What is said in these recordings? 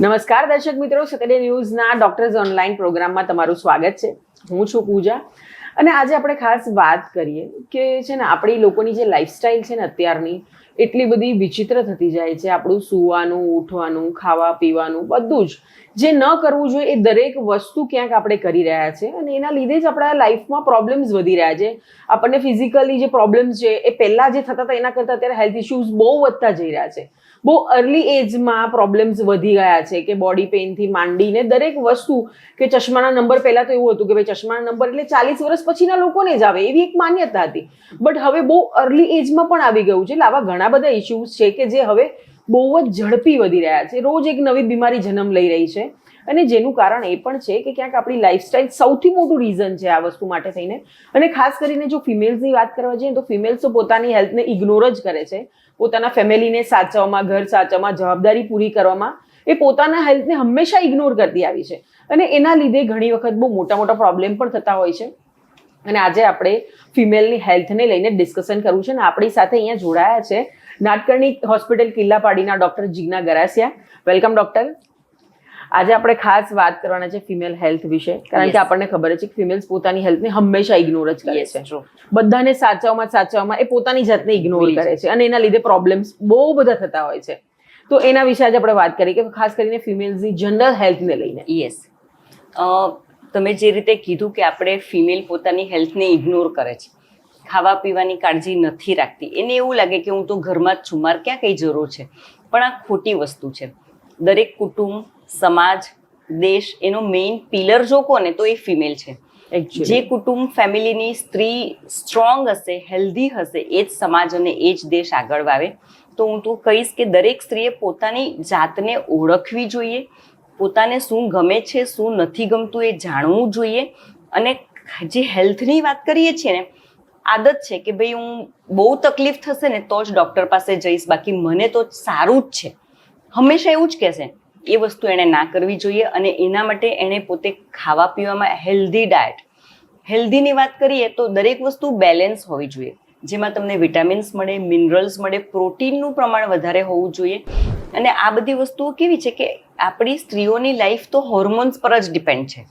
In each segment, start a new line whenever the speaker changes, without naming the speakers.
નમસ્કાર દર્શક મિત્રો સેટરડે ન્યૂઝના ડોક્ટર્સ ઓનલાઈન પ્રોગ્રામમાં તમારું સ્વાગત છે. હું છું પૂજા. અને આજે આપણે ખાસ વાત કરીએ કે છે ને, આપણી લોકોની જે લાઈફસ્ટાઈલ છે ને અત્યારની, એટલી બધી વિચિત્ર થતી જાય છે. આપણું સૂવાનું, ઉઠવાનું, ખાવા, પીવાનું, બધું જ. જે ન કરવું જોઈએ એ દરેક વસ્તુ ક્યાંક આપણે કરી રહ્યા છે અને એના લીધે જ આપણા લાઈફમાં પ્રોબ્લેમ્સ વધી રહ્યા છે. આપણને ફિઝિકલી જે પ્રોબ્લેમ્સ છે એ પહેલાં જે થતા હતા, એના કરતાં અત્યારે હેલ્થ ઇશ્યુઝ બહુ વધતા જઈ રહ્યા છે. બહુ અર્લી એજમાં પ્રોબ્લેમ્સ વધી ગયા છે કે બોડી પેઇનથી માંડીને દરેક વસ્તુ કે ચશ્માના નંબર પહેલાં તો એવું હતું કે ભાઈ ચશ્માના નંબર એટલે ચાલીસ વર્ષ પછીના લોકોને જ આવે એવી એક માન્યતા હતી. બટ હવે બહુ અર્લી એજમાં પણ આવી ગયું છે એટલે આવા ઘણા બધા ઇસ્યુઝ છે કે જે હવે બહુ જ ઝડપી વધી રહ્યા છે. રોજ એક નવી બીમારી જન્મ લઈ રહી છે. અને જેનું કારણ એ પણ છે કે ક્યાંક આપણી લાઈફસ્ટાઈલ સૌથી મોટું રીઝન છે આ વસ્તુ માટે થઈને. અને ખાસ કરીને જો ફિમેલ્સની વાત કરવા જઈએ તો ફિમેલ્સ તો પોતાની હેલ્થને ઇગ્નોર જ કરે છે. પોતાના ફેમિલીને સાચવવામાં, ઘર સાચવવામાં, જવાબદારી પૂરી કરવામાં એ પોતાના હેલ્થને હંમેશા ઇગ્નોર કરતી આવી છે. અને એના લીધે ઘણી વખત બહુ મોટા મોટા પ્રોબ્લેમ પણ થતા હોય છે. અને આજે આપણે ફિમેલની હેલ્થને લઈને ડિસ્કશન કરવું છે અને આપણી સાથે અહીંયા જોડાયા છે. Natkarni hospital કિલ્લાપાડીના doctor Jigna Garasiya. Welcome doctor આજે આપણે ખાસ વાત કરવાના છે ફિમેલ હેલ્થ વિશે કારણ કે આપણને ખબર છે કે ફિમેલ્સ પોતાની હેલ્થને હંમેશા ઇગ્નોર જ કરે છે. બધાને સાચવવામાં સાચવવામાં એ પોતાની જાતને ઇગ્નોર કરે છે. અને એના લીધે પ્રોબ્લેમ્સ બહુ બધા થતા હોય છે. તો એના વિશે આજે આપણે વાત કરીએ કે ખાસ કરીને ફિમેલ્સની જનરલ હેલ્થને લઈને.
યસ તમે જે રીતે કીધું કે આપણે ફિમેલ પોતાની હેલ્થને ઇગ્નોર કરે છે. ખાવા પીવાની કાળજી નથી રાખતી. એને એવું લાગે કે હું તો ઘરમાં જ છું મારે ક્યાં કઈ જરૂર છે? પણ આ ખોટી વસ્તુ છે. દરેક કુટુંબ સમાજ દેશ એનો મેઇન પિલર જો કોને તો એ ફિમેલ છે. જે કુટુંબ ફેમિલીની સ્ત્રી સ્ટ્રોંગ હશે હેલ્ધી હશે એ જ સમાજ અને એ જ દેશ આગળ વાવે. તો હું તો કહીશ કે દરેક સ્ત્રીએ પોતાની જાતને ઓળખવી જોઈએ. પોતાને શું ગમે છે શું નથી ગમતું એ જાણવું જોઈએ. અને જે હેલ્થની વાત કરીએ છીએ ને આદત છે કે ભાઈ હું બહુ તકલીફ થશે ને તો જ ડૉક્ટર પાસે જઈશ. બાકી મને તો સારું જ છે. હંમેશા એવું જ કહેશે. એ વસ્તુ એણે ના કરવી જોઈએ અને એના માટે એણે પોતે ખાવા પીવામાં હેલ્ધી ડાયટ. હેલ્ધીની વાત કરીએ તો દરેક વસ્તુ બેલેન્સ હોવી જોઈએ. જેમાં તમને વિટામિન્સ મળે, મિનરલ્સ મળે, પ્રોટીનનું પ્રમાણ વધારે હોવું જોઈએ. અને આ બધી વસ્તુઓ કેવી છે કે આપણી સ્ત્રીઓની લાઈફ તો હોર્મોન્સ પર જ ડિપેન્ડ છે.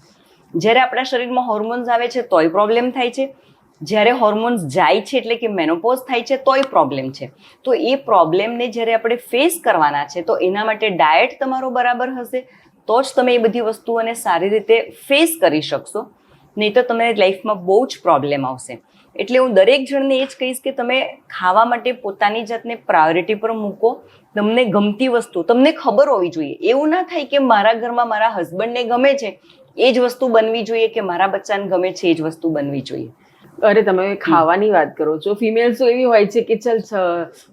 જ્યારે આપણા શરીરમાં હોર્મોન્સ આવે છે, તોય પ્રોબ્લેમ થાય છે. જ્યારે હોર્મોન્સ જાય છે એટલે કે મેનોપોઝ થાય છે, તોય પ્રોબ્લેમ છે. તો એ પ્રોબ્લેમને જ્યારે આપણે ફેસ કરવાના છે, તો એના માટે ડાયટ તમારો બરાબર હશે. તો જ તમે એ બધી વસ્તુઓને સારી રીતે ફેસ કરી શકશો. નહીં તો તમે લાઈફમાં બહુ જ પ્રોબ્લેમ આવશે. એટલે હું દરેક જણને એ જ કહીશ કે તમે ખાવા માટે પોતાની જાતને પ્રાયોરિટી પર મૂકો. તમને ગમતી વસ્તુ, તમને ખબર હોવી જોઈએ. એવું ના થાય કે મારા ઘરમાં મારા હસબન્ડને ગમે છે, એ જ વસ્તુ બનવી જોઈએ કે મારા બચ્ચાને ગમે છે એ જ વસ્તુ બનવી જોઈએ.
અરે તમે ખાવાની વાત કરો છો. ફિમેલ્સ તો એવી હોય છે કે ચલ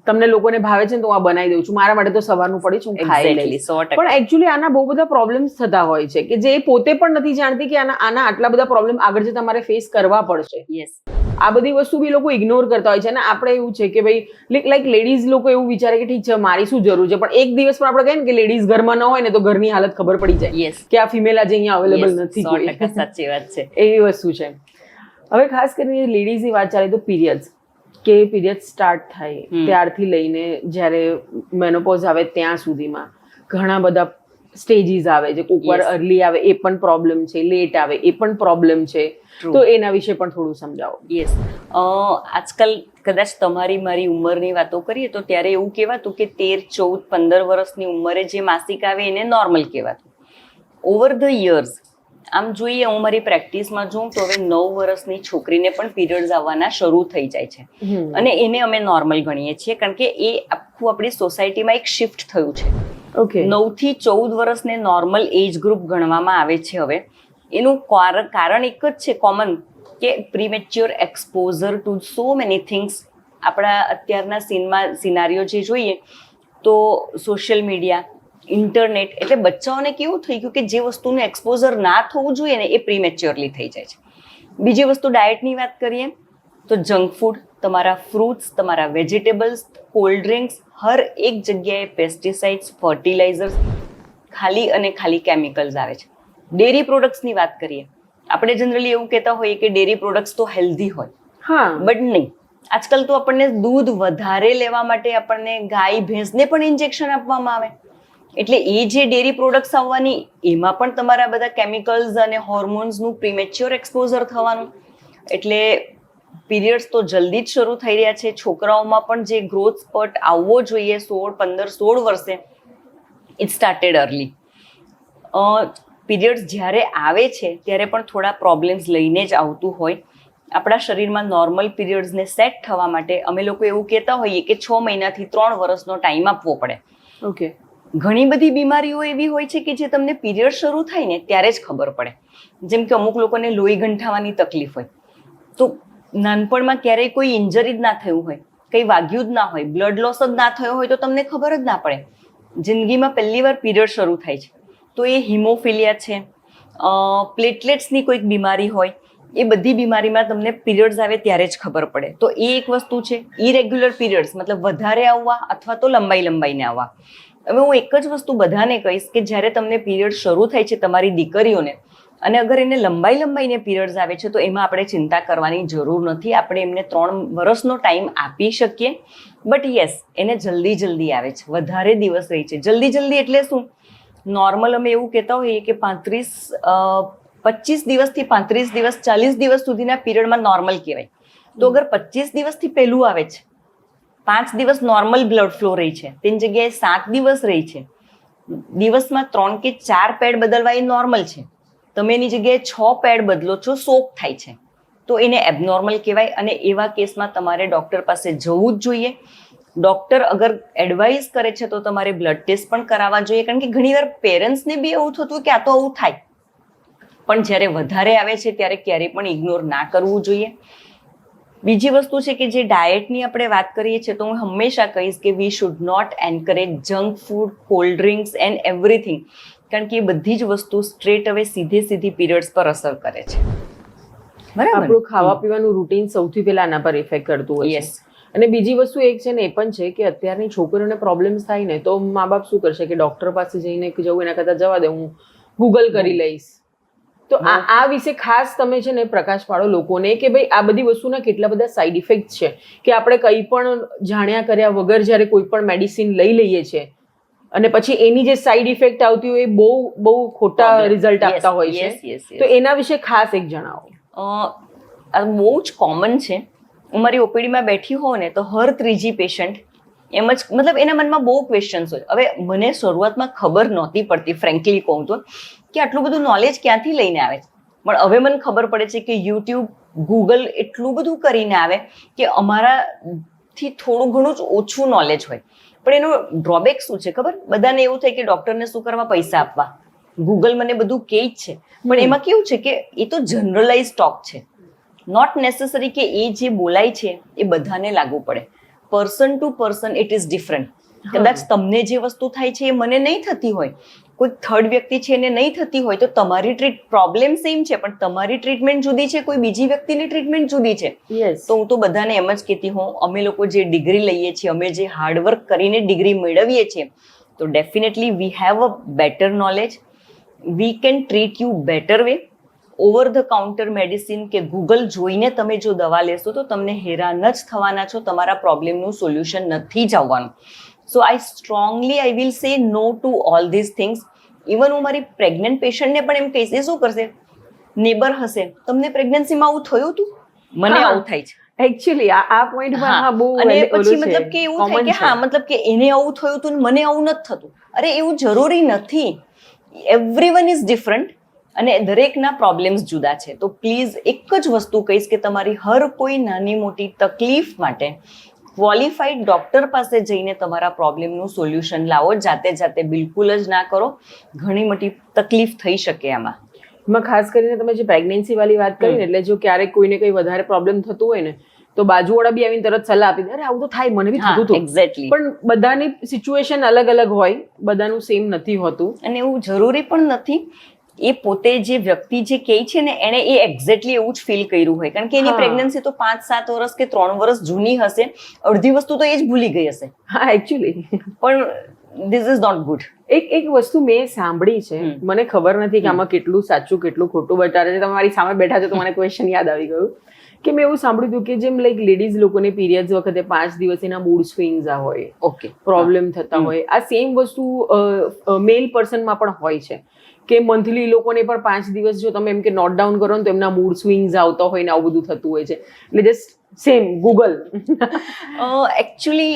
તમને લોકોને ભાવે છે ને તો હું આ બનાવી દઉં છું. મારા માટે તો સવારનું પડી છું ખાઈ લઈશ. પણ એકચ્યુઅલી આના બહુ બધા પ્રોબ્લેમ્સ થતા હોય છે કે જે પોતે પણ નથી જાણતી કે આના આના આટલા બધા પ્રોબ્લેમ આગળ જતા તમારે ફેસ કરવા પડશે.
યસ
આ બધી વસ્તુ બી લોકો ઇગ્નોર કરતા હોય છે અને આપણે એવું છે કે ભાઈ લાઈક લેડીઝ લોકો એવું વિચારે કે ઠીક છે મારી શું જરૂર છે? પણ એક દિવસ પણ આપણે કહીએ ને કે લેડીઝ ઘરમાં ન હોય ને તો ઘરની હાલત ખબર પડી જાય કે આ ફિમેલ આજે અહીંયા અવેલેબલ નથી
સાચી વાત છે.
એવી વસ્તુ છે. હવે ખાસ કરીને લેડીઝની વાત ચાલે તો પીરિયડ્સ કે પીરિયડ સ્ટાર્ટ થાય ત્યારથી લઈને જ્યારે મેનોપોઝ આવે ત્યાં સુધીમાં. ઘણા બધા સ્ટેજીસ આવે છે
કોકવાર
અર્લી આવે એ પણ પ્રોબ્લેમ છે લેટ આવે એ પણ પ્રોબ્લેમ છે. તો એના વિશે પણ થોડું સમજાવો.
યસ આજકાલ કદાચ તમારી મારી ઉંમરની વાતો કરીએ તો ત્યારે એવું કહેવાતું કે તેર ચૌદ પંદર વર્ષની ઉંમરે જે માસિક આવે એને નોર્મલ કહેવાતું. ઓવર ધ યર્સ આમ જોઈએ હું મારી પ્રેક્ટિસમાં જોઉં તો હવે નવ વર્ષની છોકરીને પણ પીરિયડ્સ આવવાના શરૂ થઈ જાય છે. અને એને અમે નોર્મલ ગણીએ છીએ કારણ કે એ આખું આપણી સોસાયટીમાં એક શિફ્ટ થયું છે.
ઓકે
નવથી ચૌદ વર્ષને નોર્મલ એજ ગ્રુપ ગણવામાં આવે છે હવે. એનું કાર- કારણ એક જ છે કોમન કે premature exposure to so many things આપણા અત્યારના સીનમાં સિનારીઓ જે જોઈએ તો સોશિયલ મીડિયા ઇન્ટરનેટ એટલે બચ્ચાઓને કેવું થઈ ગયું કે જે વસ્તુનું એક્સપોઝર ના થવું જોઈએ ને એ પ્રીમેચ્યોરલી થઈ જાય છે. બીજી વસ્તુ ડાયટની વાત કરીએ તો જંક ફૂડ તમારા ફ્રૂટ્સ તમારા વેજીટેબલ્સ કોલ્ડ ડ્રિંક્સ હર એક જગ્યાએ પેસ્ટિસાઇડ્સ ફર્ટિલાઇઝર્સ ખાલી અને ખાલી કેમિકલ્સ આવે છે. ડેરી પ્રોડક્ટ્સની વાત કરીએ. આપણે જનરલી એવું કહેતા હોઈએ કે ડેરી પ્રોડક્ટ્સ તો હેલ્ધી હોય.
હા.
બટ નહીં. આજકાલ તો આપણને દૂધ વધારે લેવા માટે આપણને ગાય ભેંસને પણ ઇન્જેક્શન આપવામાં આવે. એટલે એ જે ડેરી પ્રોડક્ટ્સ આવવાની, એમાં પણ તમારા બધા કેમિકલ્સ અને હોર્મોન્સનું પ્રીમેચ્યોર એક્સપોઝર થવાનું. એટલે પીરિયડ્સ તો જલ્દી જ શરૂ થઈ રહ્યા છે. છોકરાઓમાં પણ જે ગ્રોથ સ્પર્ટ આવવો જોઈએ, સોળ, પંદર, સોળ વર્ષે ઇટ સ્ટાર્ટેડ અર્લી પીરિયડ્સ જ્યારે આવે છે, ત્યારે પણ થોડા પ્રોબ્લેમ્સ લઈને જ આવતું હોય. આપણા શરીરમાં નોર્મલ પીરિયડ્સને સેટ થવા માટે અમે લોકો એવું કહેતા હોઈએ કે છ મહિનાથી ત્રણ વર્ષનો ટાઈમ આપવો પડે.
ઓકે
ઘણી બધી બીમારીઓ એવી હોય છે કે જે તમને પીરિયડ શરૂ થાય ને ત્યારે જ ખબર પડે. જેમ કે અમુક લોકોને લોહી ગંઠાવાની તકલીફ હોય. તો નાનપણમાં ક્યારેય કોઈ ઇન્જરી જ ના થયું હોય, કંઈ વાગ્યું જ ના હોય બ્લડ લોસ જ ના થયો હોય તો તમને ખબર જ ના પડે. જિંદગીમાં પહેલી વાર પીરિયડ શરૂ થાય છે. તો એ હિમોફિલિયા છે પ્લેટલેટ્સની કોઈક બીમારી હોય, એ બધી બીમારીમાં તમને પીરિયડ્સ આવે ત્યારે જ ખબર પડે. તો એ એક વસ્તુ છે ઇરેગ્યુલર પીરિયડ્સ મતલબ વધારે આવવા અથવા તો લંબાઈ લંબાઈને આવવા. હવે હું એક જ વસ્તુ બધાને કહીશ કે જ્યારે તમને પીરિયડ શરૂ થાય છે તમારી દીકરીઓને, અને અગર એને લંબાઈ લંબાઈને પીરિયડ્સ આવે છે, તો એમાં આપણે ચિંતા કરવાની જરૂર નથી. આપણે એમને ત્રણ વર્ષનો ટાઈમ આપી શકીએ. બટ યસ એને જલ્દી જલ્દી આવે છે. વધારે દિવસ રહી છે. જલ્દી જલ્દી એટલે શું? નોર્મલ અમે એવું કહેતા હોઈએ કે પાંત્રીસ પચીસ દિવસથી પાંત્રીસ દિવસ ચાલીસ દિવસ સુધીના પીરિયડમાં નોર્મલ કહેવાય. તો અગર પચીસ દિવસથી પહેલું આવે છે પાંચ દિવસ નોર્મલ બ્લડ ફ્લો રહી છે. તેની જગ્યાએ સાત દિવસ રહી છે. દિવસમાં ત્રણ કે ચાર પેડ બદલવા એ નોર્મલ છે. તમે એની જગ્યાએ છ પેડ બદલો છો શોક થાય છે. તો એને એબનોર્મલ કહેવાય અને એવા કેસમાં તમારે ડૉક્ટર પાસે જવું જ જોઈએ. ડૉક્ટર અગર એડવાઇસ કરે છે તો તમારે બ્લડ ટેસ્ટ પણ કરાવવા જોઈએ. કારણ કે ઘણીવાર પેરેન્ટ્સને બી એવું થતું કે આ તો આવું થાય. પણ જ્યારે વધારે આવે છે ત્યારે ક્યારેય પણ ઇગ્નોર ના કરવું જોઈએ. બીજી વસ્તુ છે કે જે ડાયટની આપણે વાત કરીએ છીએ તો હું હંમેશા કહીશ કે we should not encourage junk food cold drinks and everything કારણ કે એ બધી જ વસ્તુ સ્ટ્રેટ હવે સીધે સીધી પીરિયડ્સ પર અસર કરે છે. બરાબર
આપણું ખાવા પીવાનું રૂટીન સૌથી પહેલા આના પર ઇફેક્ટ કરતું હોય
યસ
અને બીજી વસ્તુ એક છે ને એ પણ છે કે અત્યારની છોકરીઓને પ્રોબ્લેમ્સ થાય ને તો મા બાપ શું કરશે કે ડૉક્ટર પાસે જઈને કે જવું એના કરતાં જવા દે હું ગૂગલ કરી લઈશ. તો આ આ વિશે ખાસ તમે છે ને પ્રકાશ પાડો લોકોને કે ભાઈ આ બધી વસ્તુના કેટલા બધા સાઈડ ઇફેક્ટ છે. કે આપણે કંઈ પણ જાણ્યા કર્યા વગર જ્યારે કોઈ પણ મેડિસિન લઈ લઈએ છીએ અને પછી એની જે સાઈડ ઇફેક્ટ આવતી હોય એ બહુ બહુ ખોટા રિઝલ્ટ આપતા હોય છે. તો એના વિશે ખાસ એક જણાવો.
આ બહુ જ કોમન છે. હું મારી ઓપીડીમાં બેઠી હોઉં ને તો હર ત્રીજી પેશન્ટ એમ જ મતલબ એના મનમાં બહુ ક્વેશ્ચન્સ હોય. હવે મને શરૂઆતમાં ખબર નહોતી પડતી ફ્રેન્કલી કહું તો કે આટલું બધું નોલેજ ક્યાંથી લઈને આવે છે? પણ હવે મને ખબર પડે છે કે યુટ્યુબ ગૂગલ એટલું બધું કરીને આવે કે અમારાથી થોડું ઘણું જ ઓછું નોલેજ હોય. પણ એનો ડ્રોબેક શું છે ખબર? બધાને એવું થાય કે ડોક્ટરને શું કરવા પૈસા આપવા? ગૂગલ મને બધું કહે જ છે. પણ એમાં કેવું છે કે એ તો જનરલાઇઝ ટોક છે. નોટ નેસેસરી કે એ જે બોલાય છે એ બધાને લાગુ પડે. Person to person it is different કદાચ તમને જે વસ્તુ થાય છે એ મને નહીં થતી હોય કોઈ થર્ડ વ્યક્તિ છે એને નહીં થતી હોય તો તમારી ટ્રીટ પ્રોબ્લેમ સેમ છે પણ તમારી ટ્રીટમેન્ટ જુદી છે કોઈ બીજી વ્યક્તિની ટ્રીટમેન્ટ જુદી છે.
યસ
તો હું તો બધાને એમ જ કહેતી હોઉં અમે લોકો જે ડિગ્રી લઈએ છીએ અમે જે હાર્ડવર્ક કરીને ડિગ્રી મેળવીએ છીએ તો definitely we have a better knowledge we can treat you better way over the counter medicine કે ગૂગલ જોઈને તમે જો દવા લેશો તો તમને હેરાન જ થવાના છો તમારા પ્રોબ્લેમનું સોલ્યુશન નથી જ આવવાનું. સો આઈ strongly I will say no to all this things even હું મારી પ્રેગ્નન્ટ પેશન્ટને પણ એમ કહીશ એ શું કરશે? નેબર હશે. તમને પ્રેગ્નન્સીમાં આવું થયું હતું? મને આવું થાય છે.
એકચ્યુઅલી આ પોઈન્ટમાં
હા,
હા બહુ
અને પછી મતલબ કે એવું થાય કે હા મતલબ કે એને આવું થયું હતું ને મને આવું નથી થતું. અરે એવું જરૂરી નથી. એવરીવન ઇઝ ડિફરન્ટ અને દરેકના પ્રોબ્લેમ્સ જુદા છે. તો પ્લીઝ એક જ વસ્તુ કહીશ કે તમારી હર કોઈ નાની મોટી તકલીફ માટે ક્વોલિફાઈડ ડોક્ટર પાસે જઈને તમારા પ્રોબ્લેમનું સોલ્યુશન લાવો. જાતે જાતે બિલકુલ જ ના કરો. ઘણી મોટી તકલીફ થઈ શકે આમાં.
એમાં ખાસ કરીને તમે જે પ્રેગ્નન્સી વાળી વાત કરી ને એટલે જો ક્યારેક કોઈને કઈ વધારે પ્રોબ્લેમ થતું હોય ને તો બાજુવાળા બી આવીને તરત સલાહ આપી દે. અરે આવું તો થાય મને બી થતું હતું
એક્ઝેક્ટલી
પણ બધાની સિચ્યુએશન અલગ અલગ હોય બધાનું સેમ નથી હોતું.
અને એવું જરૂરી પણ નથી. એ પોતે જે વ્યક્તિ જે કહે છે ને એને એ એક્ઝેક્ટલી એવું જ ફીલ કર્યું હોય. કારણ કે એની પ્રેગ્નન્સી તો પાંચ સાત વર્ષ કે ત્રણ વર્ષ જૂની હશે. અડધી વસ્તુ તો એ જ ભૂલી ગઈ હશે.
હા એકચ્યુઅલી
પણ ધીસ ઇઝ નોટ ગુડ
એક એક વસ્તુ મેં સાંભળી છે મને ખબર નથી કે આમાં કેટલું સાચું કેટલું ખોટું બતાવે છે. તમારી સામે બેઠા છો તો મને ક્વેશ્ચન યાદ આવી ગયું. કે મેં એવું સાંભળ્યું હતું કે જેમ લાઈક લેડીઝ લોકોને પીરિયડ્સ વખતે પાંચ દિવસ એના મૂડ સ્વિંગ્સ આ હોય
ઓકે
પ્રોબ્લેમ થતા હોય. આ સેમ વસ્તુ મેલ પર્સનમાં પણ હોય છે. કે મંથલી લોકોને પણ પાંચ દિવસ જો તમે એમ કે નોટ ડાઉન કરો ને તો એમના મૂડ સ્વિંગ્સ આવતા હોય ને આવું બધું થતું હોય છે. એટલે just same Google
actually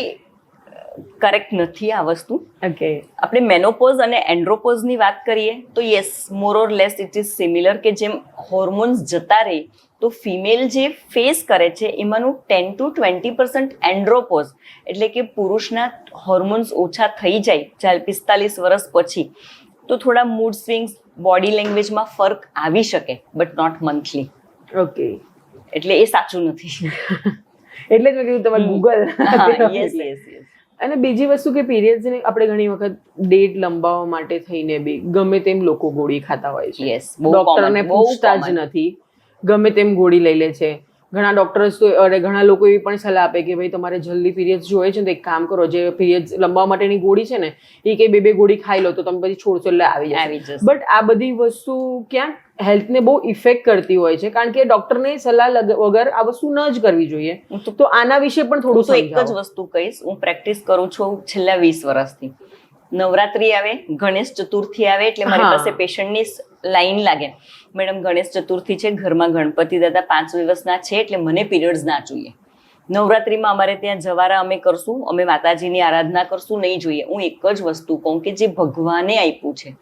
correct નથી આ વસ્તુ.
ઓકે
આપણે મેનોપોઝ અને એન્ડ્રોપોઝની વાત કરીએ તો yes more or less it is similar કે જેમ હોર્મોન્સ જતા રહે તો ફિમેલ જે ફેસ કરે છે એમાંનું ten to twenty percent andropause એટલે કે પુરુષના હોર્મોન્સ ઓછા થઈ જાય ચાલ પિસ્તાલીસ વર્ષ પછી. તો થોડા મૂડ સ્વિંગ્સ બોડી લેંગ્વેજમાં ફર્ક આવી શકે બટ નોટ મંથલી
ઓકે
એટલે એ સાચું નથી.
એટલે જ મેં કીધું તમારે ગૂગલ
યસ યસ યસ
અને બીજી વસ્તુ કે પીરિયડ્સ ને આપણે ઘણી વખત ડેટ લંબાવવા માટે થઈને બી ગમે તેમ લોકો ગોળી ખાતા હોય છે. ડોક્ટરને પૂછતા જ નથી. ગમે તેમ ગોળી લઈ લે છે. ઘણા ડોક્ટર્સ તો અરે ઘણા લોકો એવી પણ સલાહ આપે કે ભાઈ તમારે જલ્દી પીરિયડ્સ જોઈએ છે ને તો એક કામ કરો જે પીરિયડ્સ લંબાવવા માટેની ગોળી છે ને એ કે બે બે ગોળી ખાઈ લો તો તમે પછી છોડશો એટલે આવી જશે. બટ આ બધી વસ્તુ ક્યાંક હેલ્થને બહુ ઇફેક્ટ કરતી હોય છે કારણ કે ડોક્ટરની સલાહ વગર આ વસ્તુ ન જ કરવી જોઈએ.
તો
તો આના વિશે પણ થોડું
એક જ વસ્તુ કહીશ હું પ્રેક્ટિસ કરું છું છેલ્લા વીસ વર્ષથી. નવરાત્રી આવે ગણેશ ચતુર્થી આવે એટલે મારી પાસે પેશન્ટની લાઈન લાગે. મેડમ ગણેશ ચતુર્થી છે ઘરમાં ગણપતિ દાદા પાંચ દિવસના છે એટલે મને પીરિયડ્સ ના જોઈએ. નવરાત્રીમાં અમારે ત્યાં જવારા અમે કરશું અમે માતાજીની આરાધના કરશું નહીં જોઈએ. હું એક જ વસ્તુ કહું કે જે ભગવાને આપ્યું છે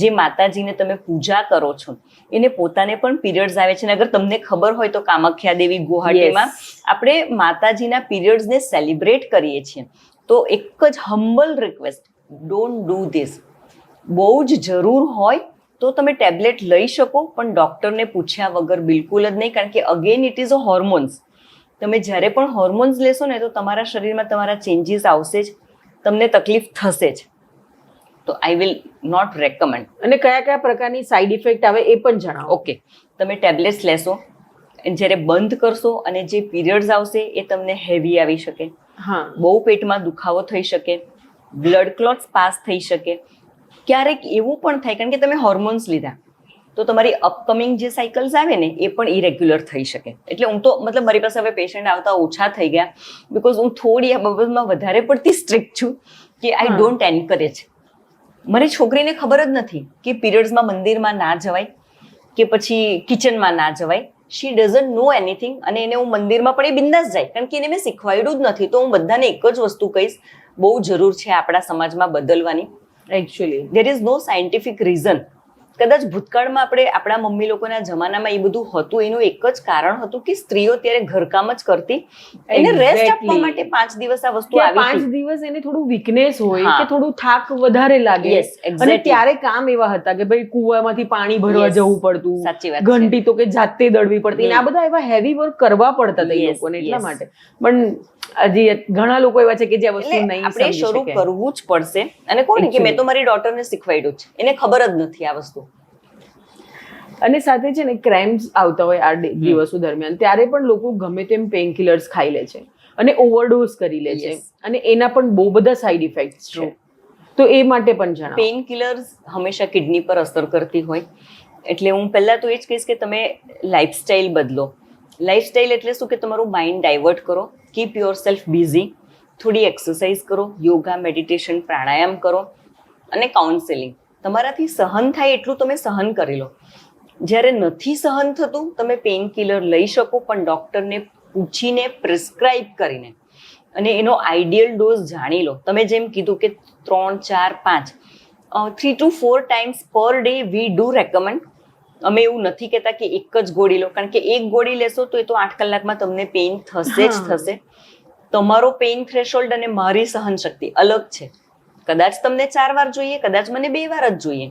જે માતાજીને તમે પૂજા કરો છો એને પોતાને પણ પીરિયડ્સ આવે છે. અને અગર તમને ખબર હોય તો કામાખ્યા દેવી ગુવાહાટીમાં આપણે માતાજીના પીરિયડ્સને સેલિબ્રેટ કરીએ છીએ. તો એક જ humble request don't do this બહુ જ જરૂર હોય તો તમે ટેબ્લેટ લઈ શકો પણ ડૉક્ટરને પૂછ્યા વગર બિલકુલ જ નહીં. કારણ કે again it is a hormones તમે જ્યારે પણ હોર્મોન્સ લેશો ને તો તમારા શરીરમાં તમારા ચેન્જીસ આવશે જ. તમને તકલીફ થશે જ. તો આઈ વિલ નોટ રેકમેન્ડ
અને કયા કયા પ્રકારની સાઈડ ઇફેક્ટ આવે એ પણ જણાવો.
ઓકે તમે ટેબ્લેટ્સ લેશો જ્યારે બંધ કરશો અને જે પીરિયડ્સ આવશે એ તમને હેવી આવી શકે.
હા.
બહુ પેટમાં દુખાવો થઈ શકે. બ્લડ ક્લોટ્સ પાસ થઈ શકે. ક્યારેક એવું પણ થાય કારણ કે તમે હોર્મોન્સ લીધા તો તમારી અપકમિંગ જે સાયકલ્સ આવે ને એ પણ ઇરેગ્યુલર થઈ શકે. એટલે હું તો મતલબ મારી પાસે હવે પેશન્ટ આવતા ઓછા થઈ ગયા બિકોઝ હું થોડી આ બાબતમાં વધારે પડતી સ્ટ્રિક્ટ છું કે આઈ. ડોન્ટ એન્કરેજ મારી છોકરીને ખબર જ નથી કે પીરિયડ્સમાં મંદિરમાં ના જવાય કે પછી કિચનમાં ના જવાય. શી ડઝન્ટ નો એનીથિંગ અને એને હું મંદિરમાં પણ એ બિંદાસ જાય કારણ કે એને મેં શીખવાડ્યું જ નથી તો હું બધાને એક જ વસ્તુ કહીશ બહુ જરૂર છે આપણા સમાજમાં બદલવાની.
Actually
there is no scientific reason કદાચ ભૂતકાળમાં આપણે આપણા મમ્મી લોકોના જમાનામાં એ બધું હતું એનું એક જ કારણ હતું કે સ્ત્રીઓ ત્યારે ઘરકામ જ કરતી. એને રેસ્ટ આપવા માટે પાંચ દિવસ આ વસ્તુ આવી
પાંચ દિવસ એને થોડું વીકનેસ હોય. કે થોડું થાક વધારે લાગે. અને ત્યારે કામ એવા હતા કે ભાઈ કુવામાંથી પાણી ભરવા જવું પડતું
સાચી વાત
ઘંટી તો કે જાતે દળવી પડતી. આ બધા એવા હેવી વર્ક કરવા પડતા હતા લોકોને એટલા માટે. પણ હજી ઘણા લોકો એવા છે કે જે આ વસ્તુ નહીં
આપણે શરૂ કરવું જ પડશે. અને કોણ કે મેં તો મારી ડોટરને શીખવાડ્યું છે એને ખબર જ નથી આ વસ્તુ.
અને સાથે છે ને ક્રાઇમ્સ આવતા હોય આ દિવસો દરમિયાન ત્યારે પણ લોકો ગમે તેમ પેઇન કિલર્સ ખાઈ લે છે અને ઓવરડોઝ કરી લે છે. અને એના પણ બહુ બધા સાઈડ ઇફેક્ટ્સ છે. તો એ માટે પણ જણાવો.
પેઇન કિલર્સ હંમેશા કિડની પર અસર કરતી હોય. એટલે હું પહેલા તો એ જ કહીશ કે તમે લાઈફસ્ટાઈલ બદલો. લાઈફસ્ટાઈલ એટલે શું? કે તમારું માઇન્ડ ડાયવર્ટ કરો. કીપ યોર સેલ્ફ બિઝી થોડી એક્સરસાઇઝ કરો. યોગા મેડિટેશન પ્રાણાયામ કરો. અને કાઉન્સેલિંગ તમારાથી સહન થાય એટલું તમે સહન કરી લો. જ્યારે નથી સહન થતું, તમે પેઇન કિલર લઈ શકો, પણ ડૉક્ટરને પૂછીને પ્રિસ્ક્રાઇબ કરીને. અને એનો આઈડિયલ ડોઝ જાણી લો. તમે જેમ કીધું કે ત્રણ, ચાર, પાંચ. Three to four times per day we do recommend અમે એવું નથી કહેતા કે એક જ ગોળી લો કારણ કે એક ગોળી લેશો તો એ તો આઠ કલાકમાં તમને પેઇન થશે જ થશે. તમારો પેઇન થ્રેશોલ્ડ અને મારી સહન શક્તિ અલગ છે. કદાચ તમને ચાર વાર જોઈએ કદાચ મને બે વાર જ જોઈએ.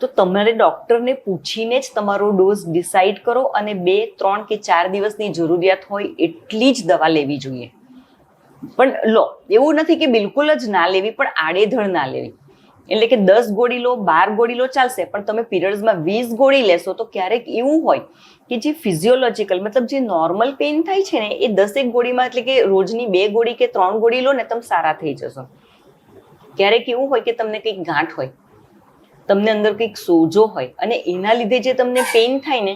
તો તમારે ડૉક્ટરને પૂછીને જ તમારો ડોઝ ડિસાઈડ કરો અને બે ત્રણ કે ચાર દિવસની જરૂરિયાત હોય એટલી જ દવા લેવી જોઈએ. પણ લો એવું નથી કે બિલકુલ જ ના લેવી પણ આડેધડ ના લેવી. એટલે કે દસ ગોળી લો, બાર ગોળી લો ચાલશે, પણ તમે પીરિયડ્સમાં વીસ ગોળી લેશો તો ક્યારેક એવું હોય કે જે ફિઝિયોલોજીકલ મતલબ જે નોર્મલ પેઇન થાય છે ને, એ દસેક ગોળીમાં એટલે કે રોજની બે ગોળી કે ત્રણ ગોળી લો ને, તમે સારા થઈ જશો. ક્યારેક એવું હોય કે તમને કંઈક ગાંઠ હોય, તમને અંદર કંઈક સોજો હોય, અને એના લીધે જે તમને પેઇન થાય ને,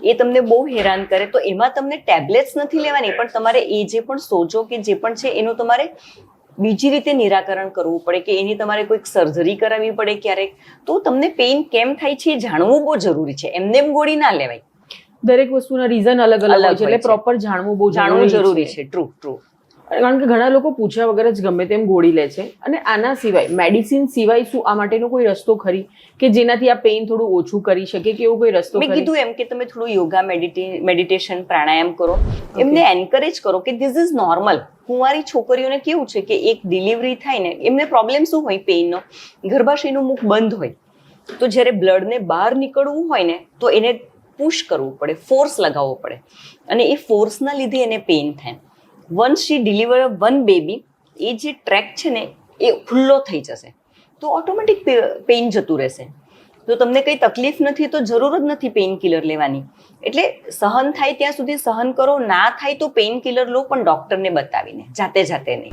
એ તમને બહુ હેરાન કરે. તો એમાં તમને ટેબ્લેટ્સ નથી લેવાની, પણ તમારે એ જે પણ સોજો કે જે પણ છે, એનું તમારે બીજી રીતે નિરાકરણ કરવું પડે કે એની તમારે કોઈક સર્જરી કરાવવી પડે ક્યારેક. તો તમને પેઇન કેમ થાય છે જાણવું બહુ જરૂરી છે. એમને એમ ગોળી ના લેવાય.
દરેક વસ્તુના રીઝન અલગ અલગ હોય છે એટલે પ્રોપર જાણવું બહુ
જાણવું જરૂરી છે. ટ્રુ ટ્રુ
કારણ કે ઘણા લોકો પૂછ્યા વગર જ ગમે તેમ ગોળી લે છે. અને આના સિવાય મેડિસિન સિવાય શું આ માટેનો કોઈ રસ્તો ખરી? કે જેનાથી આ પેઇન થોડું ઓછું કરી શકે કે એવો કોઈ રસ્તો
મેં કીધું એમ કે તમે થોડું યોગા મેડિટેશન પ્રાણાયામ કરો. એમને એન્કરેજ કરો કે ધીસ ઇઝ નોર્મલ કુંવારી છોકરીઓને કેવું છે કે એક ડિલિવરી થાય ને એમને પ્રોબ્લેમ શું હોય? પેઇનનો ગર્ભાશયનું મુખ બંધ હોય. તો જ્યારે બ્લડને બહાર નીકળવું હોય ને તો એને પુશ કરવું પડે ફોર્સ લગાવવો પડે. અને એ ફોર્સના લીધે એને પેઇન થાય. Once she deliver one baby એ જે ટ્રેક છે ને, એ ખુલ્લો થઈ જશે. તો ઓટોમેટિક પેઇન જતું રહેશે. જો તમને કંઈ તકલીફ નથી, તો જરૂર જ નથી પેઇન કિલર લેવાની. એટલે સહન થાય ત્યાં સુધી સહન કરો, ના થાય તો પેઇન કિલર લો, પણ ડૉક્ટરને બતાવીને, જાતે જાતે નહીં.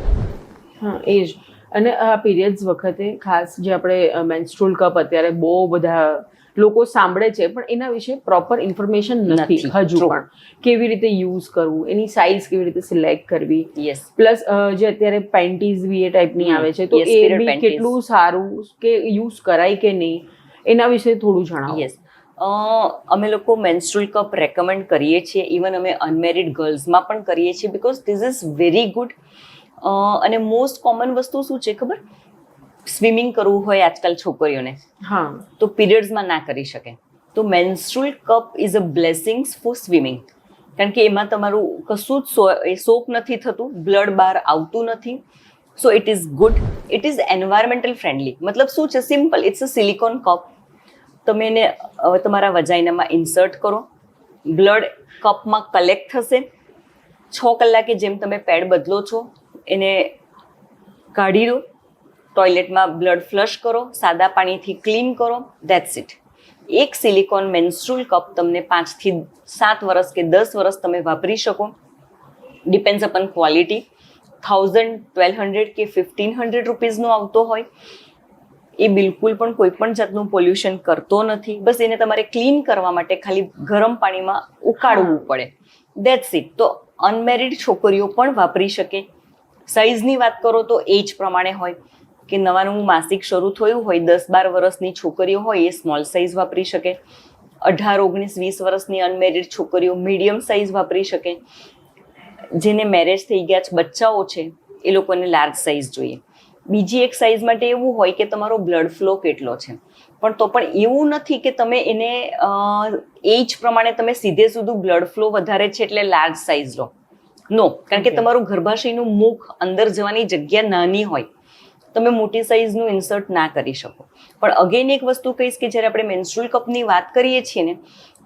હા, એ જ. અને આ પીરિયડ્સ વખતે ખાસ જે આપણે મેન્સ્ટ્રુલ કપ અત્યારે બહુ બધા લોકો સાંભળે છે પણ એના વિશે પ્રોપર ઇન્ફોર્મેશન નથી. હજુ પણ. કેવી રીતે યુઝ કરવું? એની સાઇઝ કેવી રીતે સિલેક્ટ કરવી?
યસ
પ્લસ જે અત્યારે પેન્ટીઝ બી એ ટાઈપની આવે છે તો એ બી કેટલું સારું કે યુઝ કરાય કે નહીં? એના વિશે થોડું જણાવો.
યસ અમે લોકો મેન્સ્ટ્રુઅલ કપ રેકમેન્ડ કરીએ છીએ. ઇવન અમે અનમેરિડ ગર્લ્સમાં પણ કરીએ છીએ because this is very good અને મોસ્ટ કોમન વસ્તુ શું છે ખબર? સ્વિમિંગ કરવું હોય આજકાલ છોકરીઓને
હા.
તો પીરિયડ્સમાં ના કરી શકે. તો menstrual cup is a blessings for swimming. કારણ કે એમાં તમારું કશું જ સો- એ સોપ નથી થતું બ્લડ બહાર આવતું નથી. So it is good it is environmental friendly મતલબ શું છે? Simple it's a silicone cup તમે એને તમારા વજાઇનામાં ઇન્સર્ટ કરો. બ્લડ કપમાં કલેક્ટ થશે. છ કલાકે જેમ તમે પેડ બદલો છો એને કાઢી દો ટોયલેટમાં બ્લડ ફ્લશ કરો સાદા પાણીથી ક્લીન કરો ધેટ્સ ઇટ એક સિલિકોન મેન્સ્ટ્રુલ કપ તમને પાંચથી સાત વર્ષ કે દસ વર્ષ તમે વાપરી શકો. Depends upon quality thousand twelve hundred કે ફિફ્ટીન હંડ્રેડ રૂપીઝનો આવતો હોય. એ બિલકુલ પણ કોઈ પણ જાતનું પોલ્યુશન કરતો નથી. બસ એને તમારે ક્લીન કરવા માટે ખાલી ગરમ પાણીમાં ઉકાળવું પડે. દેટ્સ ઇટ તો અનમેરિડ છોકરીઓ પણ વાપરી શકે. સાઇઝની વાત કરો તો એજ પ્રમાણે હોય. કે નવાનું માસિક શરૂ થયું હોય દસ બાર વર્ષની છોકરીઓ હોય એ સ્મોલ સાઇઝ વાપરી શકે. અઢાર ઓગણીસ વીસ વર્ષની અનમેરિડ છોકરીઓ મીડિયમ સાઇઝ વાપરી શકે. જેને મેરેજ થઈ ગયા છે બચ્ચાઓ છે એ લોકોને લાર્જ સાઇઝ જોઈએ. બીજી એક સાઇઝ માટે એવું હોય કે તમારો બ્લડ ફ્લો કેટલો છે. પણ તો પણ એવું નથી કે તમે એને એજ પ્રમાણે તમે સીધે સીધું બ્લડ ફ્લો વધારે છે એટલે લાર્જ સાઇઝ લો. નો કારણ કે તમારું ગર્ભાશયનું મુખ અંદર જવાની જગ્યા નાની હોય. તમે મોટી સાઇઝનું ઇન્સર્ટ ના કરી શકો. પણ અગેન એક વસ્તુ કહીશ કે જ્યારે આપણે મેન્સ્ટ્રુઅલ કપની વાત કરીએ છીએ ને,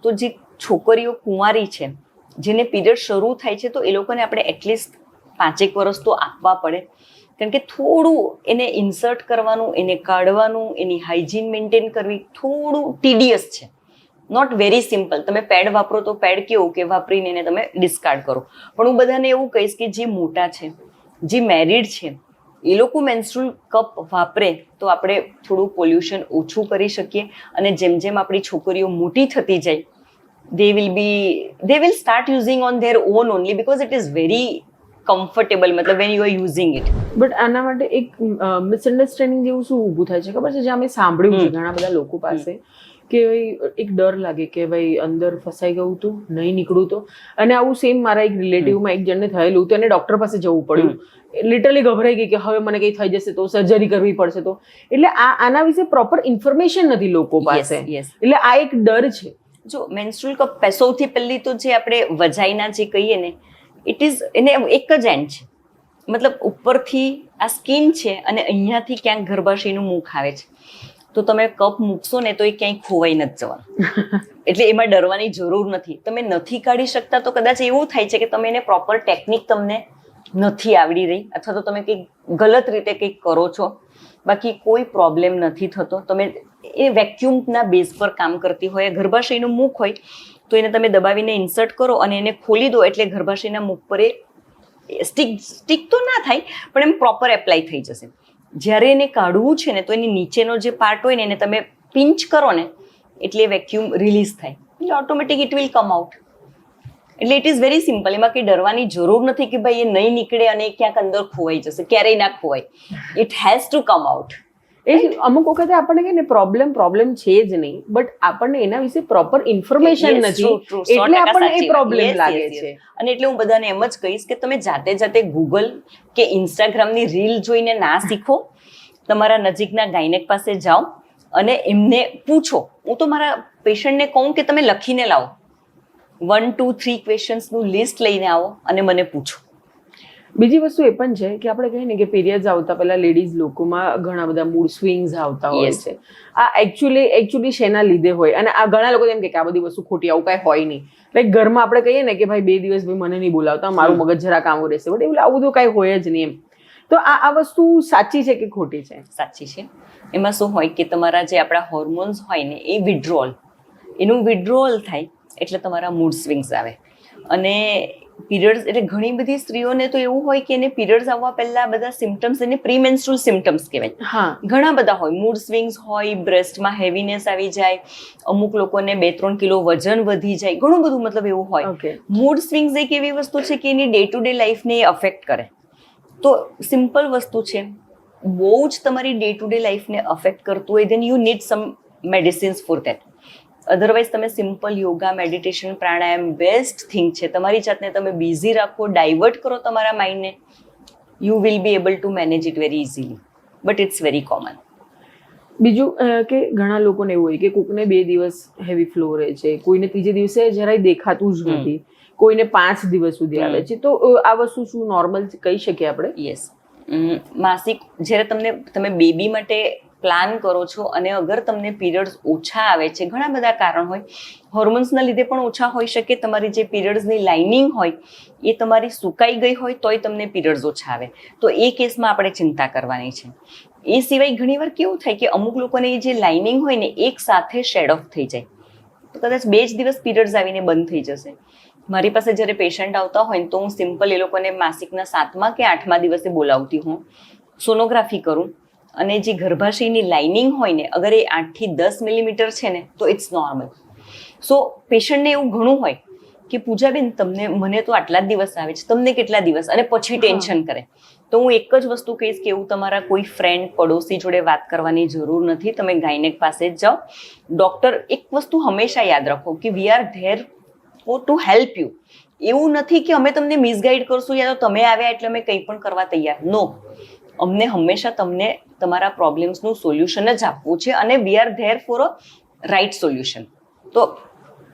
તો જે છોકરીઓ કુંવારી છે, જેને પીરિયડ શરૂ થાય છે, તો એ લોકોને આપણે એટલીસ્ટ પાંચેક વર્ષ તો આપવા પડે. કારણ કે થોડું એને ઇન્સર્ટ કરવાનું, એને કાઢવાનું, એની હાઇજીન મેન્ટેન કરવી થોડું ટીડીયસ છે. નોટ વેરી સિમ્પલ તમે પેડ વાપરો તો પેડ કેવું કે વાપરીને એને તમે ડિસ્કાર્ડ કરો. પણ હું બધાને એવું કહીશ કે જે મોટા છે, જે મેરિડ છે એ લોકો મેન્સ્ટ્રુઅલ કપ વાપરે તો આપણે થોડું પોલ્યુશન ઓછું કરી શકીએ અને જેમ જેમ આપણી છોકરીઓ મોટી થતી જાય they will be they will start using on their own only because it is very comfortable મતલબ when you are using it
but આના માટે એક મિસઅન્ડરસ્ટેન્ડિંગ જેવું શું ઊભું થાય છે? ખબર છે? જે અમે સાંભળ્યું છે ઘણા બધા લોકો પાસે. કે ભાઈ એક ડર લાગે કે ભાઈ અંદર ફસાઈ ગયું તું નહીં નીકળું તો. અને આવું સેમ મારા એક રિલેટિવમાં એક જણને થયેલું તો એને ડૉક્ટર પાસે જવું પડ્યું. લિટરલી ગભરાઈ ગઈ કે હવે મને કંઈ થઈ જશે તો સર્જરી કરવી પડશે તો. એટલે આ આના વિશે પ્રોપર ઇન્ફોર્મેશન નથી લોકો પાસે. એટલે આ એક ડર છે.
જો મેન્સ્ટ્રુઅલ કપ સૌથી પહેલી તો જે આપણે વજાઈના જે કહીએ ને ઇટ ઇઝ એને એક જ એન્ડ છે. મતલબ ઉપરથી આ સ્કિન છે અને અહીંયાથી ક્યાંક ગર્ભાશયનું મુખ આવે છે. તો તમે કપ મૂકશો ને તો એ ક્યાંય ખોવાઈ નથી જવાનું. એટલે એમાં ડરવાની જરૂર નથી. તમે નથી કાઢી શકતા તો કદાચ એવું થાય છે કે તમે એને પ્રોપર ટેકનિક તમને નથી આવડી રહી અથવા તો તમે કંઈક ગલત રીતે કંઈક કરો છો. બાકી કોઈ પ્રોબ્લેમ નથી થતો. તમે એ વેક્યુમના બેઝ પર કામ કરતી હોય ગર્ભાશયનું મુખ હોય તો એને તમે દબાવીને ઇન્સર્ટ કરો અને એને ખોલી દો એટલે ગર્ભાશયના મુખ પર એ સ્ટીક સ્ટીક તો ના થાય પણ એમ પ્રોપર એપ્લાય થઈ જશે. જ્યારે એને કાઢવું છે ને, તો એની નીચેનો જે પાર્ટ હોય ને, એને તમે પિંચ કરો ને, એટલે વેક્યુમ રિલીઝ થાય. એટલે automatic it will come out એટલે ઇટ ઇઝ વેરી સિમ્પલ એમાં કંઈ ડરવાની જરૂર નથી કે ભાઈ એ નહીં નીકળે અને ક્યાંક અંદર ખોવાઈ જશે. ક્યારેય ના ખોવાય. It has to come out
એ જ અમુક વખતે આપણને કે ને પ્રોબ્લેમ પ્રોબ્લેમ છે જ નહીં. બટ આપણને એના વિશે પ્રોપર ઇન્ફોર્મેશન નથી. એટલે આપણને એ પ્રોબ્લેમ લાગે છે.
અને એટલે હું બધાને એમ જ કહીશ કે તમે જાતે જાતે ગૂગલ કે ઇન્સ્ટાગ્રામની રીલ જોઈને ના શીખો. તમારા નજીકના ગાયનેક પાસે જાઓ અને એમને પૂછો. હું તો મારા પેશન્ટને કહું કે તમે લખીને લાવો. વન ટુ થ્રી ક્વેશ્ચન્સનું લિસ્ટ લઈને આવો અને મને પૂછો.
બીજી વસ્તુ એ પણ છે કે આપણે કહીએ ને કે પીરિયડ્સ આવતા પહેલા લેડીઝ લોકોમાં ઘણા બધા મૂડ સ્વિંગ્સ આવતા હોય છે. આ એકચ્યુઅલી એકચ્યુઅલી શેના લીધે હોય? અને આ ઘણા લોકો એમ કે આ બધી વસ્તુ ખોટી આવું કાંઈ હોય નહીં. લાઈક ઘરમાં આપણે કહીએ ને કે ભાઈ બે દિવસ ભાઈ મને નહીં બોલાવતા મારું મગજ જરા કામ રહેશે. બટ એવું આવું તો કાંઈ હોય જ નહીં એમ. તો આ આ વસ્તુ સાચી છે કે ખોટી છે?
સાચી છે. એમાં શું હોય કે તમારા જે આપણા હોર્મોન્સ હોય ને એ વિડ્રોલ એનું વિડ્રોલ થાય એટલે તમારા મૂડ સ્વિંગ્સ આવે. અને પીરિયડ્સ એટલે ઘણી બધી સ્ત્રીઓને તો એવું હોય કે એને પીરિયડ્સ આવવા પહેલા બધા સિમ્ટમ્સ એને પ્રીમેન્સ્ટ્રુઅલ સિમ્ટમ્સ કહેવાય.
હા.
ઘણા બધા હોય. મૂડ સ્વિંગ્સ હોય બ્રેસ્ટમાં હેવીનેસ આવી જાય અમુક લોકોને બે ત્રણ કિલો વજન વધી જાય ઘણું બધું મતલબ એવું હોય. મૂડ સ્વિંગ્સ એક એવી વસ્તુ છે કે એની ડે ટુ ડે લાઈફને અફેક્ટ કરે. તો સિમ્પલ વસ્તુ છે. બહુ જ તમારી ડે ટુ ડે લાઈફને અફેક્ટ કરતું હોય then you need some medicines for that otherwise તમે simple yoga meditation pranayama best thing છે. તમારી જાતને તમે બિઝી રાખો ડાયવર્ટ કરો તમારા માઇન્ડને you will be able to manage it very easily but it's very common
બીજું કે ઘણા લોકોને એવું હોય કે કોકને બે દિવસ હેવી ફ્લો રહે છે કોઈને ત્રીજે દિવસે જરાય દેખાતું જ નથી કોઈને પાંચ દિવસ સુધી આવે છે. તો આ વસ્તુ શું નોર્મલ કહી શકીએ આપણે?
યસ માસિક જ્યારે તમને તમે બેબી માટે પ્લાન કરો છો અને અગર તમને પીરિયડ્સ ઓછા આવે છે, ઘણા બધા કારણ હોય. હોર્મોન્સના લીધે પણ ઓછા હોઈ શકે. તમારી જે પીરિયડ્સની લાઇનિંગ હોય, એ તમારી સુકાઈ ગઈ હોય, તોય તમને પીરિયડ્સ ઓછા આવે. તો એ કેસમાં આપણે ચિંતા કરવાની છે. એ સિવાય ઘણીવાર કેવું થાય કે અમુક લોકોને એ જે લાઇનિંગ હોય ને, એક સાથે શેડ ઓફ થઈ જાય. તો કદાચ બે જ દિવસ પીરિયડ્સ આવીને બંધ થઈ જશે. મારી પાસે જ્યારે પેશન્ટ આવતા હોય તો હું સિમ્પલ એ લોકોને માસિકના સાતમા કે આઠમા દિવસે બોલાવતી હું સોનોગ્રાફી કરું. અને જે ગર્ભાશયની લાઇનિંગ હોય ને અગર એ આઠથી દસ મિલીમીટર છે ને તો ઇટ્સ નોર્મલ સો પેશન્ટને એવું ઘણું હોય કે પૂજાબેન તમને મને તો આટલા જ દિવસ આવે છે તમને કેટલા દિવસ? અને પછી ટેન્શન કરે. તો હું એક જ વસ્તુ કહીશ કે એવું તમારા કોઈ ફ્રેન્ડ પડોશી જોડે વાત કરવાની જરૂર નથી. તમે ગાયનેક પાસે જ જાઓ. ડૉક્ટર એક વસ્તુ હંમેશા યાદ રાખો કે we are there for to help you એવું નથી કે અમે તમને મિસગાઈડ કરશું યા તો તમે આવ્યા એટલે અમે કંઈ પણ કરવા તૈયાર. નો અમને હંમેશા તમને તમારા પ્રોબ્લેમ્સનું સોલ્યુશન જ આપવું છે અને we are there for a right solution તો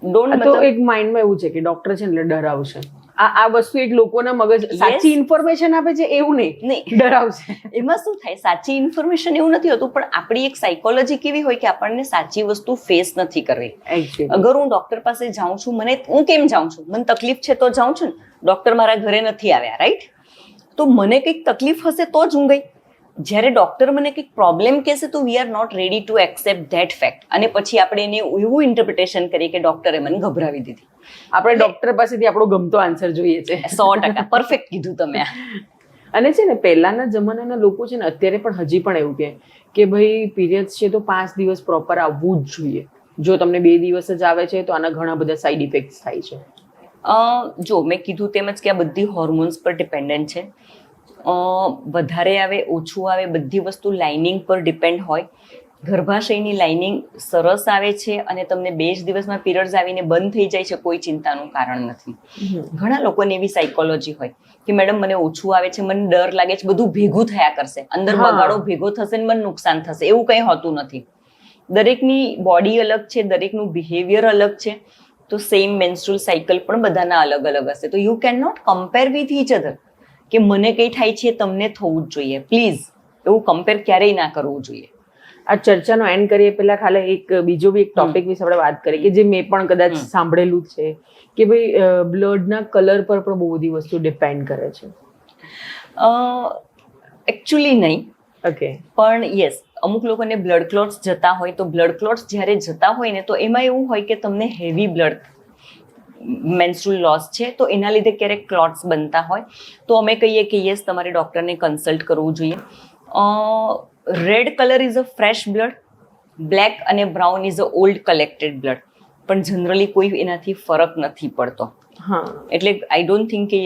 ડોન્ટ
તો એક માઇન્ડમાં એવું છે કે ડોક્ટર છે એટલે ડરાવશે. આ આ વસ્તુ એક લોકોના મગજ સાચી ઇન્ફોર્મેશન આપે છે એવું નહીં.
નહીં.
ડરાવશે.
એમાં શું થાય? સાચી ઇન્ફોર્મેશન એવું નથી હોતું પણ આપણી એક સાયકોલોજી કેવી હોય કે આપણને સાચી વસ્તુ ફેસ નથી કરવી. અગર હું ડોક્ટર પાસે જાઉં છું મને હું કેમ જાઉં છું? મને તકલીફ છે તો જાઉં છું ને. ડોક્ટર મારા ઘરે નથી આવ્યા રાઈટ તો મને કંઈક તકલીફ હશે તો જ હું ગઈ. જ્યારે ડૉક્ટર મને કંઈક પ્રોબ્લેમ કહેશે તો we are not ready to accept that fact અને પછી આપણે એને એવું ઇન્ટરપ્રિટેશન કરીએ કે ડૉક્ટરે મને ગભરાવી દીધી.
આપણે ડૉક્ટર પાસેથી આપણો ગમતો આન્સર જોઈએ છે.
સો ટકા. પરફેક્ટ કીધું તમે
અને છે ને પહેલાના જમાનાના લોકો છે ને અત્યારે પણ હજી પણ એવું કહે કે ભાઈ પીરિયડ્સ છે તો પાંચ દિવસ પ્રોપર આવવું જ જોઈએ. જો તમને બે દિવસ જ આવે છે તો આના ઘણા બધા સાઈડ ઇફેક્ટ્સ થાય છે.
જો મેં કીધું તેમજ કે આ બધી હોર્મોન્સ પર ડિપેન્ડન્ટ છે. વધારે આવે ઓછું આવે બધી વસ્તુ લાઇનિંગ પર ડિપેન્ડ હોય. ગર્ભાશયની લાઇનિંગ સરસ આવે છે અને તમને બે જ દિવસમાં પીરિયડ્સ આવીને બંધ થઈ જાય છે કોઈ ચિંતાનું કારણ નથી. ઘણા લોકોને એવી સાયકોલોજી હોય કે મેડમ મને ઓછું આવે છે મને ડર લાગે છે બધું ભેગું થયા કરશે. અંદર. બગાડો ભેગો થશે ને મને નુકસાન થશે. એવું કંઈ હોતું નથી. દરેકની બોડી અલગ છે દરેકનું બિહેવિયર અલગ છે. તો સેમ મેન્સ્ટ્રુઅલ સાયકલ પણ બધાના અલગ અલગ હશે. તો you can not compare with each other કે મને કંઈ થાય છે તમને થવું જ જોઈએ. પ્લીઝ એવું કમ્પેર ક્યારેય ના કરવું જોઈએ.
આ ચર્ચાનો એન્ડ કરીએ પહેલા ખાલી એક બીજો બી એક ટોપિક વિશે આપણે વાત કરીએ કે જે મેં પણ કદાચ સાંભળેલું છે કે ભાઈ બ્લડના કલર પર પણ બહુ બધી વસ્તુ ડિપેન્ડ કરે છે.
એકચ્યુઅલી નહીં.
ઓકે
પણ યસ અમુક લોકોને બ્લડ ક્લોટ્સ જતા હોય તો બ્લડ ક્લોટ્સ જ્યારે જતા હોય ને તો એમાં એવું હોય કે તમને હેવી બ્લડ મેન્સ્ટ્રુઅલ લોસ છે તો એના લીધે ક્યારેક ક્લોટ્સ બનતા હોય. તો અમે કહીએ કે યસ તમારે ડૉક્ટરને કન્સલ્ટ કરવું જોઈએ. Red colour is a fresh blood black અને brown is a old collected blood પણ જનરલી કોઈ એનાથી ફરક નથી પડતો.
હા.
એટલે આઈ ડોન્ટ થિંક કે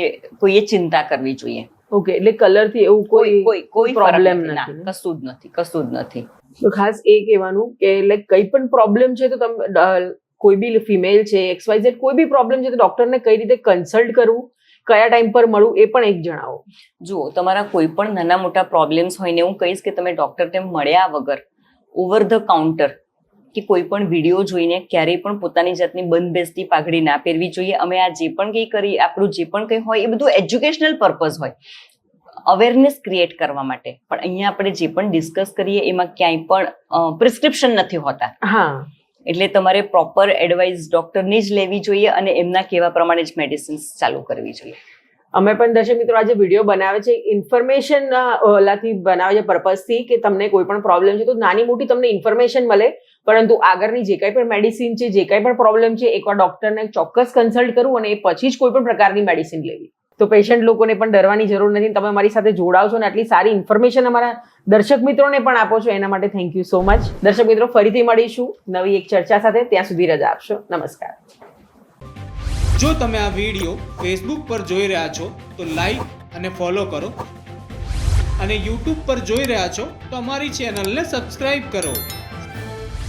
કોઈએ ચિંતા કરવી જોઈએ.
ઓકે એટલે કલરથી એવું
કોઈ
કોઈ
કોઈ
પ્રોબ્લેમ નથી.
કશું જ નથી કશું જ નથી.
તો ખાસ એ કહેવાનું કે લાઈક કઈ પણ પ્રોબ્લેમ છે તો તમે કોઈ બી ફિમેલ છે એક્સ વાય ઝેડ કોઈ બી પ્રોબ્લેમ છે તો ડોક્ટરને કઈ રીતે કન્સલ્ટ કરવું કયા ટાઈમ પર મળવું એ પણ એક જણાવો.
જુઓ તમારા કોઈ પણ નાના મોટા પ્રોબ્લેમ્સ હોય ને હું કહીશ કે તમે ડોક્ટર તેમ મળ્યા વગર ઓવર ધ કાઉન્ટર કે કોઈ પણ વીડિયો જોઈને ક્યારેય પણ પોતાની જાતની બંધ બેસતી પાઘડી ના પહેરવી જોઈએ. અમે આ જે પણ કંઈ કરી આપણું જે પણ કંઈ હોય એ બધું એજ્યુકેશનલ પર્પઝ હોય. અવેરનેસ ક્રિએટ કરવા માટે. પણ અહીંયા આપણે જે પણ ડિસ્કસ કરીએ એમાં ક્યાંય પણ પ્રિસ્ક્રિપ્શન નથી હોતા.
હા.
એટલે તમારે પ્રોપર એડવાઇસ ડોક્ટરની જ લેવી જોઈએ અને એમના કહેવા પ્રમાણે જ મેડિસિન્સ ચાલુ કરવી જોઈએ.
અમે પણ દર્શક મિત્રો આજે વીડિયો બનાવે છે. ઇન્ફોર્મેશન ઓલાથી બનાવે છે પર્પઝથી કે તમને કોઈ પણ પ્રોબ્લેમ છે તો નાની મોટી તમને ઇન્ફોર્મેશન મળે. પરંતુ આગળની જે કંઈ પણ મેડિસિન છે, જે કંઈ પણ પ્રોબ્લેમ છે, એકવાર ડોક્ટરને ચોક્કસ કન્સલ્ટ કરવું અને એ પછી જ કોઈ પણ પ્રકારની મેડિસિન લેવી. તો પેશન્ટ લોકોને પણ ડરવાની જરૂર નથી તમે મારી સાથે જોડાવશો અને આટલી સારી ઇન્ફોર્મેશન અમારા દર્શક મિત્રોને પણ આપો છો, એના માટે થેન્ક યુ સો મચ દર્શક મિત્રો, ફરીથી મળીશું નવી એક ચર્ચા સાથે. ત્યાં સુધી રજા આપશો. નમસ્કાર.
જો તમે આ વીડિયો ફેસબુક પર જોઈ રહ્યા છો, તો લાઈક અને ફોલો કરો. અને યુટ્યુબ પર જોઈ રહ્યા છો, તો અમારી ચેનલને સબસ્ક્રાઈબ કરો.